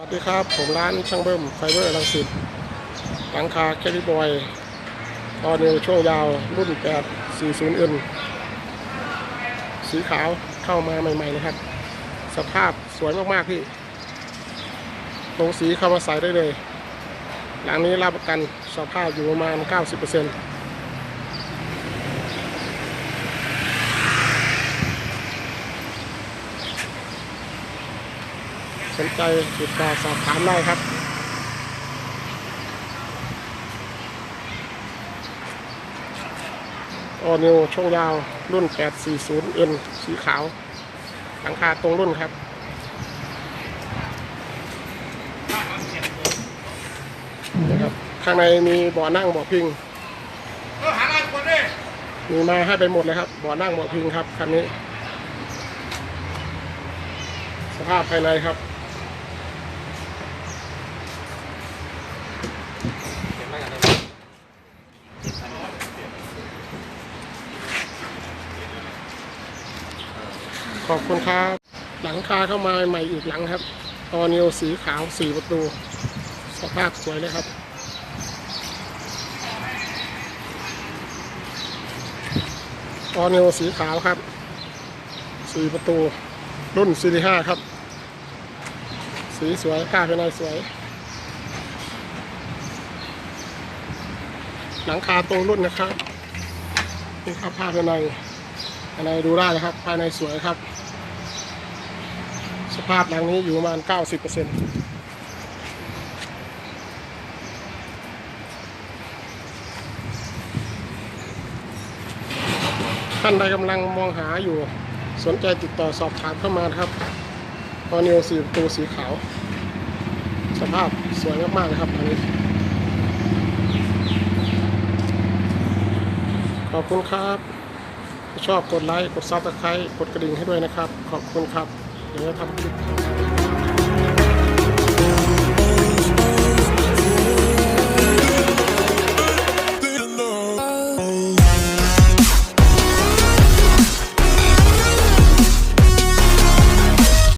สวัสดีครับ ผมร้านช่างเบิ้มไฟเบอร์ลังสิตหลังคาแคลิบอย ตอนนิวช่วงยาวรุ่น 840N สีขาวเข้ามาใหม่ๆเลยครับ สภาพสวยมากๆพี่ลงสีเข้ามาใส่ได้เลย หลังนี้รับประกันสภาพอยู่ประมาณ 90% สนใจติดต่อสอบถามได้ครับออนิวช่วงยาวรุ่น 840N สีขาวหลังคาตรงรุ่นครับ นะครับ ข้างในมีเบ่อนั่งเบ่อพิง มีมาให้ไปหมดเลยครับเบ่อนั่งเบ่อพิงครับคันนี้ สภาพภายในครับ ขอบคุณครับ หลังคาเข้ามาใหม่อีกหลังครับตอนิวสีขาวสี่ประตู สภาพสวยเลยครับออนิวสีขาวครับสี่ประตู รุ่นซีรีห้าครับ สีสวยผ้าภายในสวย หลังคาตรงรุ่นนะครับนี่ครับผ้าภายใน ภายในดูได้นะครับ ภายในสวยครับ สภาพหลังนี้อยู่ประมาณ 90%ท่านใดกำลังมองหาอยู่สนใจติดต่อสอบถามเข้ามานะครับตอนิวสีประตูสีขาว สภาพสวยมากๆนะครับอันนี้ ขอบคุณครับ ชอบกดไลค์ กดซับสไครต์กดกระดิ่งให้ด้วยนะครับ ขอบคุณครับ เดี๋ยวทำคลิป